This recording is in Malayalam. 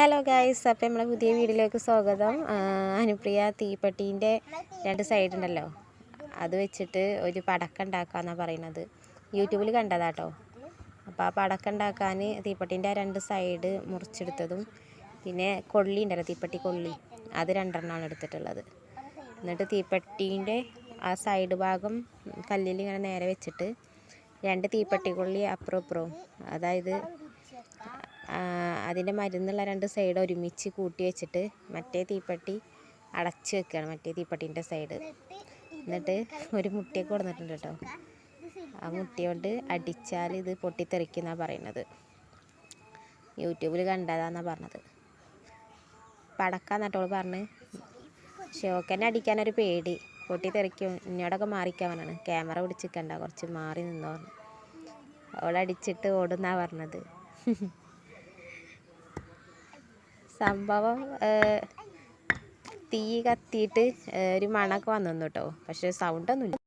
ഹലോ ഗായ്സ് അപ്പോൾ നമ്മളെ പുതിയ വീഡിയോയിലേക്ക് സ്വാഗതം. അനുപ്രിയ തീപ്പെട്ടീന്റെ രണ്ട് സൈഡ് ഉണ്ടല്ലോ. അത് വെച്ചിട്ട് ഒരു പടക്കം ഉണ്ടാക്കാന്നാണ് പറയുന്നത് യൂട്യൂബിൽ കണ്ടതാട്ടോ. അപ്പോൾ ആ പടക്കം ഉണ്ടാക്കാൻ തീപ്പെട്ടീന്റെ രണ്ട് സൈഡ് മുറിച്ചെടുത്തതും പിന്നെ കൊള്ളി ഉണ്ടല്ലോ തീപ്പെട്ടി കൊള്ളി. അത് രണ്ടെണ്ണമാണ് എടുത്തിട്ടുള്ളത്. എന്നിട്ട് തീപ്പെട്ടീന്റെ ആ സൈഡ് ഭാഗം കല്ലിൽ ഇങ്ങനെ നേരെ വെച്ചിട്ട് രണ്ട് തീപ്പെട്ടി കൊള്ളി അപ്പുറം ഇപ്പുറവും. അതായത് അതിന്റെ മരുന്നുള്ള രണ്ട് സൈഡ് ഒരുമിച്ച് കൂട്ടി വെച്ചിട്ട് മറ്റേ തീപ്പെട്ടി അടച്ച് വെക്കുകയാണ് മറ്റേ തീപ്പെട്ടീന്റെ സൈഡ് എന്നിട്ട് ഒരു മുട്ടിയൊക്കെ കൊടുത്തിട്ടുണ്ട് കേട്ടോ. ആ മുട്ടി കൊണ്ട് അടിച്ചാൽ ഇത് പൊട്ടിത്തെറിക്കുന്നാണ് പറയുന്നത്. യൂട്യൂബിൽ കണ്ടതാന്നാണ് പറഞ്ഞത്. പടക്കാന്നിട്ടോൾ പറഞ്ഞ്. ഷോക്കന്നെ അടിക്കാനൊരു പേടി. പൊട്ടിത്തെറിക്കും. ഇന്നോടൊക്കെ മാറിക്കാൻ പറഞ്ഞാണ്. ക്യാമറ പിടിച്ചിക്കണ്ട കുറച്ച് മാറി നിന്നോ അവളടിച്ചിട്ട് ഓടുന്നാ പറഞ്ഞത്. സംഭവം തീ കത്തിയിട്ട് ഒരു മണമൊക്കെ വന്നു കേട്ടോ. പക്ഷേ സൗണ്ടൊന്നുമില്ല